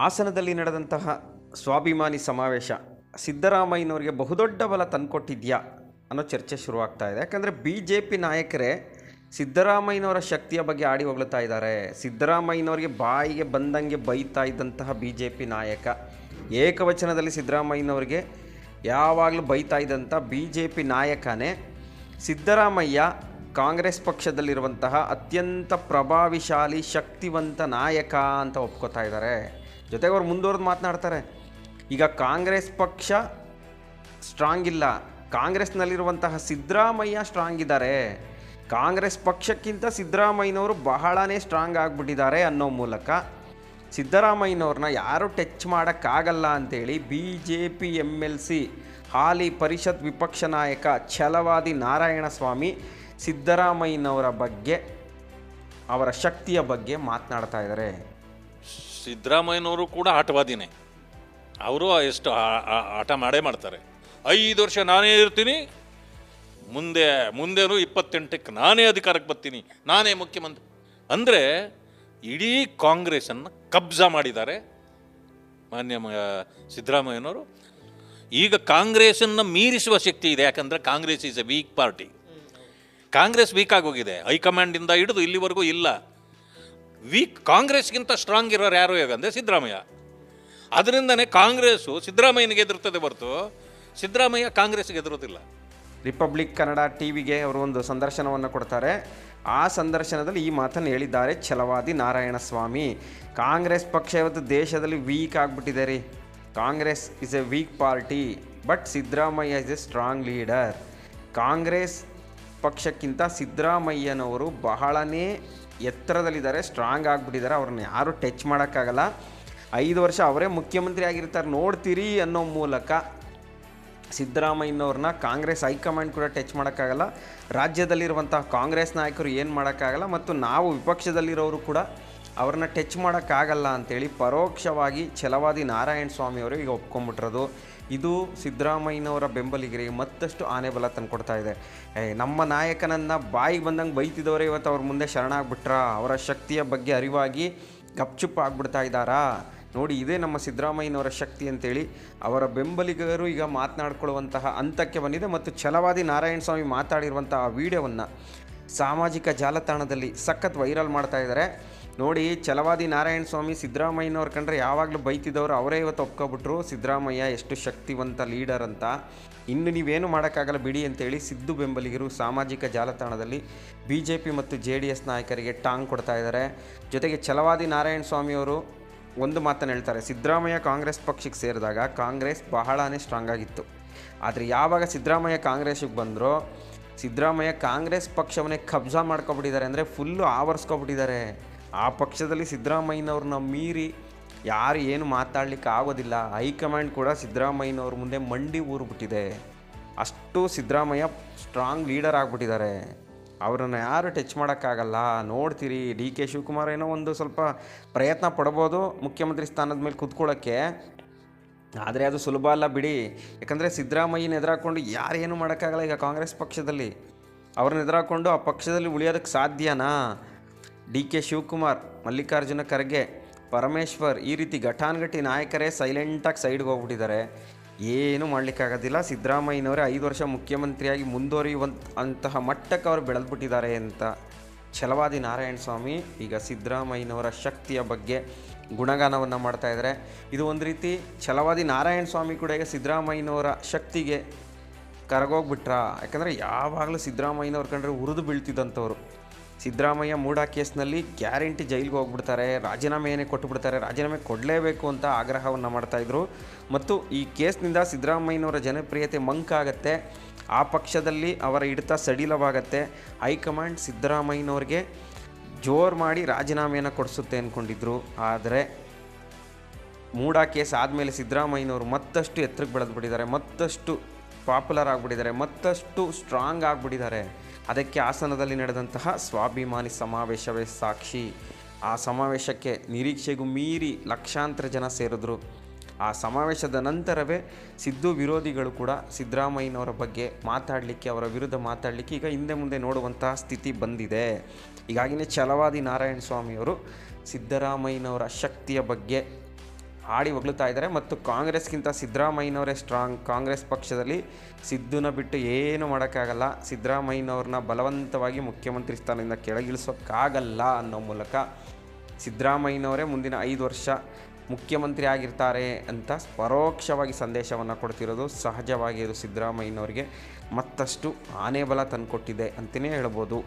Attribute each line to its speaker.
Speaker 1: ಹಾಸನದಲ್ಲಿ ನಡೆದಂತಹ ಸ್ವಾಭಿಮಾನಿ ಸಮಾವೇಶ, ಸಿದ್ದರಾಮಯ್ಯನವರಿಗೆ ಬಹುದೊಡ್ಡ ಬಲ ತಂದುಕೊಟ್ಟಿದ್ಯಾ ಅನ್ನೋ ಚರ್ಚೆ ಶುರುವಾಗ್ತಾ ಇದೆ. ಯಾಕಂದರೆ ಬಿ ಜೆ ಪಿ ನಾಯಕರೇ ಸಿದ್ದರಾಮಯ್ಯನವರ ಶಕ್ತಿಯ ಬಗ್ಗೆ ಆಡಿ ಹೊಗಳ್ತಾ ಇದ್ದಾರೆ. ಸಿದ್ದರಾಮಯ್ಯನವರಿಗೆ ಬಾಯಿಗೆ ಬಂದಂಗೆ ಬೈತಾ ಇದ್ದಂತಹ ಬಿ ಜೆ ಪಿ ನಾಯಕ, ಏಕವಚನದಲ್ಲಿ ಸಿದ್ದರಾಮಯ್ಯನವರಿಗೆ ಯಾವಾಗಲೂ ಬೈತಾ ಇದ್ದಂಥ ಬಿ ಜೆ ಪಿ ನಾಯಕನೇ ಸಿದ್ದರಾಮಯ್ಯ ಕಾಂಗ್ರೆಸ್ ಪಕ್ಷದಲ್ಲಿರುವಂತಹ ಅತ್ಯಂತ ಪ್ರಭಾವಿಶಾಲಿ, ಶಕ್ತಿವಂತ ನಾಯಕ ಅಂತ ಒಪ್ಕೋತಾ ಇದ್ದಾರೆ. ಜೊತೆಗೆ ಅವ್ರು ಮುಂದುವರೆದು ಮಾತನಾಡ್ತಾರೆ. ಈಗ ಕಾಂಗ್ರೆಸ್ ಪಕ್ಷ ಸ್ಟ್ರಾಂಗ್ ಇಲ್ಲ. ಕಾಂಗ್ರೆಸ್ನಲ್ಲಿರುವಂತಹ ಸಿದ್ದರಾಮಯ್ಯ ಸ್ಟ್ರಾಂಗ್ ಇದ್ದಾರೆ. ಕಾಂಗ್ರೆಸ್ ಪಕ್ಷಕ್ಕಿಂತ ಸಿದ್ದರಾಮಯ್ಯನವರು ಬಹಳನೇ ಸ್ಟ್ರಾಂಗ್ ಆಗಿಬಿಟ್ಟಿದ್ದಾರೆ ಅನ್ನೋ ಮೂಲಕ ಸಿದ್ದರಾಮಯ್ಯನವ್ರನ್ನ ಯಾರು ಟಚ್ ಮಾಡೋಕ್ಕಾಗಲ್ಲ ಅಂತೇಳಿ B J P M L C ಹಾಲಿ ಪರಿಷತ್ ವಿಪಕ್ಷ ನಾಯಕ ಛಲವಾದಿ ನಾರಾಯಣಸ್ವಾಮಿ ಸಿದ್ದರಾಮಯ್ಯನವರ ಬಗ್ಗೆ, ಅವರ ಶಕ್ತಿಯ ಬಗ್ಗೆ ಮಾತನಾಡ್ತಾ ಇದ್ದಾರೆ.
Speaker 2: ಸಿದ್ದರಾಮಯ್ಯನವರು ಕೂಡ ಆಟವಾದಿನೇ. ಅವರು ಎಷ್ಟು ಆಟ ಮಾಡೇ ಮಾಡ್ತಾರೆ. ಐದು ವರ್ಷ ನಾನೇ ಇರ್ತೀನಿ, ಮುಂದೆ, ಮುಂದೇನು ಇಪ್ಪತ್ತೆಂಟಕ್ಕೆ ನಾನೇ ಅಧಿಕಾರಕ್ಕೆ ಬರ್ತೀನಿ, ನಾನೇ ಮುಖ್ಯಮಂತ್ರಿ. ಅಂದರೆ ಇಡೀ ಕಾಂಗ್ರೆಸನ್ನು ಕಬ್ಜಾ ಮಾಡಿದ್ದಾರೆ ಮಾನ್ಯ ಸಿದ್ದರಾಮಯ್ಯನವರು. ಈಗ ಕಾಂಗ್ರೆಸ್ಸನ್ನು ಮೀರಿಸುವ ಶಕ್ತಿ ಇದೆ, ಯಾಕಂದರೆ Congress is a weak party Congress weak ಆಗೋಗಿದೆ. ಹೈಕಮಾಂಡಿಂದ ಹಿಡಿದು ಇಲ್ಲಿವರೆಗೂ ಇಲ್ಲ. ವೀಕ್ ಕಾಂಗ್ರೆಸ್ಗಿಂತ ಸ್ಟ್ರಾಂಗ್ ಇರೋರು ಯಾರು ಹೇಗಂದ್ರೆ ಸಿದ್ದರಾಮಯ್ಯ. ಅದರಿಂದನೇ ಕಾಂಗ್ರೆಸ್ಸು ಸಿದ್ದರಾಮಯ್ಯನಿಗೆ ಎದುರ್ತದೆ ಹೊರತು ಸಿದ್ದರಾಮಯ್ಯ ಕಾಂಗ್ರೆಸ್ಗೆ ಎದುರೋದಿಲ್ಲ.
Speaker 1: ರಿಪಬ್ಲಿಕ್ ಕನ್ನಡ ಟಿ ವಿಗೆ ಅವರು ಒಂದು ಸಂದರ್ಶನವನ್ನು ಕೊಡ್ತಾರೆ. ಆ ಸಂದರ್ಶನದಲ್ಲಿ ಈ ಮಾತನ್ನು ಹೇಳಿದ್ದಾರೆ ಛಲವಾದಿ ನಾರಾಯಣಸ್ವಾಮಿ. ಕಾಂಗ್ರೆಸ್ ಪಕ್ಷ ಇವತ್ತು ದೇಶದಲ್ಲಿ ವೀಕ್ ಆಗಿಬಿಟ್ಟಿದೆ ರೀ. Congress is a weak party but Siddaramaiah is a strong leader Congress ಪಕ್ಷಕ್ಕಿಂತ ಸಿದ್ದರಾಮಯ್ಯನವರು ಬಹಳನೇ ಎತ್ತರದಲ್ಲಿದ್ದಾರೆ ಸ್ಟ್ರಾಂಗ್ ಆಗಿಬಿಟ್ಟಿದ್ದಾರೆ. ಅವ್ರನ್ನ ಯಾರೂ ಟಚ್ ಮಾಡೋಕ್ಕಾಗಲ್ಲ. ಐದು ವರ್ಷ ಅವರೇ ಮುಖ್ಯಮಂತ್ರಿ ಆಗಿರ್ತಾರೆ. ನೋಡ್ತೀರಿ ಅನ್ನೋ ಮೂಲಕ ಸಿದ್ದರಾಮಯ್ಯನವ್ರನ್ನ ಕಾಂಗ್ರೆಸ್ ಹೈಕಮಾಂಡ್ ಕೂಡ ಟಚ್ ಮಾಡೋಕ್ಕಾಗಲ್ಲ. ರಾಜ್ಯದಲ್ಲಿರುವಂಥ ಕಾಂಗ್ರೆಸ್ ನಾಯಕರು ಏನು ಮಾಡೋಕ್ಕಾಗಲ್ಲ. ಮತ್ತು ನಾವು ವಿಪಕ್ಷದಲ್ಲಿರೋರು ಕೂಡ ಅವ್ರನ್ನ ಟಚ್ ಮಾಡೋಕ್ಕಾಗಲ್ಲ ಅಂತೇಳಿ ಪರೋಕ್ಷವಾಗಿ ಛಲವಾದಿ ನಾರಾಯಣ ಸ್ವಾಮಿಯವರು ಈಗ ಒಪ್ಕೊಂಡ್ಬಿಟ್ರದು. ಇದು ಸಿದ್ದರಾಮಯ್ಯನವರ ಬೆಂಬಲಿಗರಿಗೆ ಮತ್ತಷ್ಟು ಆನೆ ಬಲ ತಂದುಕೊಡ್ತಾ ಇದೆ. ನಮ್ಮ ನಾಯಕನನ್ನು ಬಾಯಿಗೆ ಬಂದಂಗೆ ಬೈತಿದ್ದವರೇ ಇವತ್ತು ಅವ್ರ ಮುಂದೆ ಶರಣಾಗ್ಬಿಟ್ರ? ಅವರ ಶಕ್ತಿಯ ಬಗ್ಗೆ ಅರಿವಾಗಿ ಗಪ್ಚುಪ್ ಆಗ್ಬಿಡ್ತಾ ಇದ್ದಾರಾ? ನೋಡಿ, ಇದೇ ನಮ್ಮ ಸಿದ್ದರಾಮಯ್ಯನವರ ಶಕ್ತಿ ಅಂತೇಳಿ ಅವರ ಬೆಂಬಲಿಗರು ಈಗ ಮಾತನಾಡ್ಕೊಳ್ಳುವಂತಹ ಹಂತಕ್ಕೆ ಬಂದಿದೆ ಮತ್ತು ಛಲವಾದಿ ನಾರಾಯಣ ಸ್ವಾಮಿ ಮಾತಾಡಿರುವಂತಹ ವಿಡಿಯೋವನ್ನು ಸಾಮಾಜಿಕ ಜಾಲತಾಣದಲ್ಲಿ ಸಖತ್ ವೈರಲ್ ಮಾಡ್ತಾ ಇದ್ದಾರೆ. ನೋಡಿ, ಛಲವಾದಿ ನಾರಾಯಣ ಸ್ವಾಮಿ ಸಿದ್ದರಾಮಯ್ಯನವ್ರ ಕಂಡ್ರೆ ಯಾವಾಗಲೂ ಬೈತಿದ್ದವರು ಅವರೇ ಇವತ್ತು ಒಪ್ಕೊಬಿಟ್ರು. ಸಿದ್ದರಾಮಯ್ಯ ಎಷ್ಟು ಶಕ್ತಿವಂತ ಲೀಡರ್ ಅಂತ. ಇನ್ನು ನೀವೇನು ಮಾಡೋಕ್ಕಾಗಲ್ಲ ಬಿಡಿ ಅಂತೇಳಿ ಸಿದ್ದು ಬೆಂಬಲಿಗರು ಸಾಮಾಜಿಕ ಜಾಲತಾಣದಲ್ಲಿ ಬಿ ಜೆ ಪಿ ಮತ್ತು ಜೆ ಡಿ ಎಸ್ ನಾಯಕರಿಗೆ ಟಾಂಗ್ ಕೊಡ್ತಾ ಇದ್ದಾರೆ. ಜೊತೆಗೆ ಛಲವಾದಿ ನಾರಾಯಣ ಸ್ವಾಮಿಯವರು ಒಂದು ಮಾತನ್ನು ಹೇಳ್ತಾರೆ. ಸಿದ್ದರಾಮಯ್ಯ ಕಾಂಗ್ರೆಸ್ ಪಕ್ಷಕ್ಕೆ ಸೇರಿದಾಗ ಕಾಂಗ್ರೆಸ್ ಬಹಳನೇ ಸ್ಟ್ರಾಂಗ್ ಆಗಿತ್ತು. ಆದರೆ ಯಾವಾಗ ಸಿದ್ದರಾಮಯ್ಯ ಕಾಂಗ್ರೆಸ್ಗೆ ಬಂದರೋ, ಸಿದ್ದರಾಮಯ್ಯ ಕಾಂಗ್ರೆಸ್ ಪಕ್ಷವನ್ನೇ ಕಬ್ಜಾ ಮಾಡ್ಕೊಬಿಟ್ಟಿದ್ದಾರೆ ಅಂದರೆ ಫುಲ್ಲು ಆವರಿಸ್ಕೊಬಿಟ್ಟಿದ್ದಾರೆ. ಆ ಪಕ್ಷದಲ್ಲಿ ಸಿದ್ದರಾಮಯ್ಯನವ್ರನ್ನ ಮೀರಿ ಯಾರು ಏನು ಮಾತಾಡಲಿಕ್ಕೆ ಆಗೋದಿಲ್ಲ. ಹೈಕಮಾಂಡ್ ಕೂಡ ಸಿದ್ದರಾಮಯ್ಯನವ್ರ ಮುಂದೆ ಮಂಡಿ ಊರ್ಬಿಟ್ಟಿದೆ. ಅಷ್ಟು ಸಿದ್ದರಾಮಯ್ಯ ಸ್ಟ್ರಾಂಗ್ ಲೀಡರ್ ಆಗಿಬಿಟ್ಟಿದ್ದಾರೆ. ಅವರನ್ನು ಯಾರು ಟಚ್ ಮಾಡೋಕ್ಕಾಗಲ್ಲ. ನೋಡ್ತೀರಿ, ಡಿ ಕೆ ಶಿವಕುಮಾರ್ ಏನೋ ಒಂದು ಸ್ವಲ್ಪ ಪ್ರಯತ್ನ ಪಡ್ಬೋದು ಮುಖ್ಯಮಂತ್ರಿ ಸ್ಥಾನದ ಮೇಲೆ ಕುತ್ಕೊಳ್ಳೋಕ್ಕೆ. ಆದರೆ ಅದು ಸುಲಭ ಅಲ್ಲ ಬಿಡಿ. ಯಾಕಂದರೆ ಸಿದ್ದರಾಮಯ್ಯನ ಎದುರಾಕೊಂಡು ಯಾರೇನು ಮಾಡೋಕ್ಕಾಗಲ್ಲ ಈಗ ಕಾಂಗ್ರೆಸ್ ಪಕ್ಷದಲ್ಲಿ. ಅವ್ರನ್ನ ಎದುರಾಕೊಂಡು ಆ ಪಕ್ಷದಲ್ಲಿ ಉಳಿಯೋದಕ್ಕೆ ಸಾಧ್ಯನಾ? ಡಿ ಕೆ ಶಿವಕುಮಾರ್, ಮಲ್ಲಿಕಾರ್ಜುನ ಖರ್ಗೆ, ಪರಮೇಶ್ವರ್ ಈ ರೀತಿ ಘಟಾನುಘಟಿ ನಾಯಕರೇ ಸೈಲೆಂಟಾಗಿ ಸೈಡ್ಗೆ ಹೋಗ್ಬಿಟ್ಟಿದ್ದಾರೆ. ಏನು ಮಾಡಲಿಕ್ಕಾಗೋದಿಲ್ಲ. ಸಿದ್ದರಾಮಯ್ಯನವರೇ ಐದು ವರ್ಷ ಮುಖ್ಯಮಂತ್ರಿಯಾಗಿ ಮುಂದುವರಿಯುವಂತ ಅಂತಹ ಮಟ್ಟಕ್ಕೆ ಅವರು ಬೆಳೆದ್ಬಿಟ್ಟಿದ್ದಾರೆ ಅಂತ ಛಲವಾದಿ ನಾರಾಯಣ ಸ್ವಾಮಿ, ಈಗ ಸಿದ್ದರಾಮಯ್ಯನವರ ಶಕ್ತಿಯ ಬಗ್ಗೆ ಗುಣಗಾನವನ್ನು ಮಾಡ್ತಾ ಇದ್ದಾರೆ. ಇದು ಒಂದು ರೀತಿ ಛಲವಾದಿ ನಾರಾಯಣ ಸ್ವಾಮಿ ಕೂಡ ಈಗ ಸಿದ್ದರಾಮಯ್ಯನವರ ಶಕ್ತಿಗೆ ಕರಗೋಗ್ಬಿಟ್ರ? ಯಾಕಂದರೆ ಯಾವಾಗಲೂ ಸಿದ್ದರಾಮಯ್ಯನವ್ರ ಕಂಡ್ರೆ ಉರಿದು ಬೀಳ್ತಿದ್ದಂಥವ್ರು. ಸಿದ್ದರಾಮಯ್ಯ ಮೂಡಾ ಕೇಸ್ನಲ್ಲಿ ಗ್ಯಾರಂಟಿ ಜೈಲಿಗೆ ಹೋಗ್ಬಿಡ್ತಾರೆ ರಾಜೀನಾಮೆಯನ್ನೇ ಕೊಟ್ಟುಬಿಡ್ತಾರೆ ರಾಜೀನಾಮೆ ಕೊಡಲೇಬೇಕು ಅಂತ ಆಗ್ರಹವನ್ನು ಮಾಡ್ತಾಯಿದ್ರು ಮತ್ತು ಈ ಕೇಸ್ನಿಂದ ಸಿದ್ದರಾಮಯ್ಯನವರ ಜನಪ್ರಿಯತೆ ಮಂಕಾಗತ್ತೆ ಆ ಪಕ್ಷದಲ್ಲಿ ಅವರ ಹಿಡಿತ ಸಡಿಲವಾಗತ್ತೆ. ಹೈಕಮಾಂಡ್ ಸಿದ್ದರಾಮಯ್ಯನವ್ರಿಗೆ ಜೋರು ಮಾಡಿ ರಾಜೀನಾಮೆಯನ್ನು ಕೊಡಿಸುತ್ತೆ ಅಂದ್ಕೊಂಡಿದ್ರು ಆದರೆ ಮೂಡಾ ಕೇಸ್ ಆದಮೇಲೆ ಸಿದ್ದರಾಮಯ್ಯನವರು ಮತ್ತಷ್ಟು ಎತ್ತರಕ್ಕೆ ಬೆಳೆದ್ಬಿಟ್ಟಿದ್ದಾರೆ, ಮತ್ತಷ್ಟು ಪಾಪ್ಯುಲರ್ ಆಗಿಬಿಟ್ಟಿದ್ದಾರೆ, ಮತ್ತಷ್ಟು ಸ್ಟ್ರಾಂಗ್ ಆಗಿಬಿಟ್ಟಿದ್ದಾರೆ. ಅದಕ್ಕೆ ಹಾಸನದಲ್ಲಿ ನಡೆದಂತಹ ಸ್ವಾಭಿಮಾನಿ ಸಮಾವೇಶವೇ ಸಾಕ್ಷಿ. ಆ ಸಮಾವೇಶಕ್ಕೆ ನಿರೀಕ್ಷೆಗೂ ಮೀರಿ ಲಕ್ಷಾಂತರ ಜನ ಸೇರಿದ್ರು. ಆ ಸಮಾವೇಶದ ನಂತರವೇ ಸಿದ್ದು ವಿರೋಧಿಗಳು ಕೂಡ ಸಿದ್ದರಾಮಯ್ಯನವರ ಬಗ್ಗೆ ಮಾತಾಡಲಿಕ್ಕೆ, ಅವರ ವಿರುದ್ಧ ಮಾತಾಡಲಿಕ್ಕೆ ಈಗ ಹಿಂದೆ ಮುಂದೆ ನೋಡುವಂತಹ ಸ್ಥಿತಿ ಬಂದಿದೆ. ಹೀಗಾಗಿನೇ ಛಲವಾದಿ ನಾರಾಯಣ ಸ್ವಾಮಿಯವರು ಸಿದ್ದರಾಮಯ್ಯನವರ ಶಕ್ತಿಯ ಬಗ್ಗೆ ಹಾಡಿ ಹೊಗಳುತ್ತಾ ಇದ್ದಾರೆ ಮತ್ತು ಕಾಂಗ್ರೆಸ್ಗಿಂತ ಸಿದ್ದರಾಮಯ್ಯನವರೇ ಸ್ಟ್ರಾಂಗ್. ಕಾಂಗ್ರೆಸ್ ಪಕ್ಷದಲ್ಲಿ ಸಿದ್ದುನ ಬಿಟ್ಟು ಏನು ಮಾಡೋಕ್ಕಾಗಲ್ಲ. ಸಿದ್ದರಾಮಯ್ಯನವ್ರನ್ನ ಬಲವಂತವಾಗಿ ಮುಖ್ಯಮಂತ್ರಿ ಸ್ಥಾನದಿಂದ ಕೆಳಗಿಳಿಸೋಕ್ಕಾಗಲ್ಲ ಅನ್ನೋ ಮೂಲಕ ಸಿದ್ದರಾಮಯ್ಯನವರೇ ಮುಂದಿನ ಐದು ವರ್ಷ ಮುಖ್ಯಮಂತ್ರಿ ಆಗಿರ್ತಾರೆ ಅಂತ ಪರೋಕ್ಷವಾಗಿ ಸಂದೇಶವನ್ನು ಕೊಡ್ತಿರೋದು ಸಹಜವಾಗಿ ಇದು ಸಿದ್ದರಾಮಯ್ಯನವರಿಗೆ. ಮತ್ತಷ್ಟು ಆನೆಬಲ ತಂದುಕೊಟ್ಟಿದೆ ಅಂತಲೇ ಹೇಳ್ಬೋದು.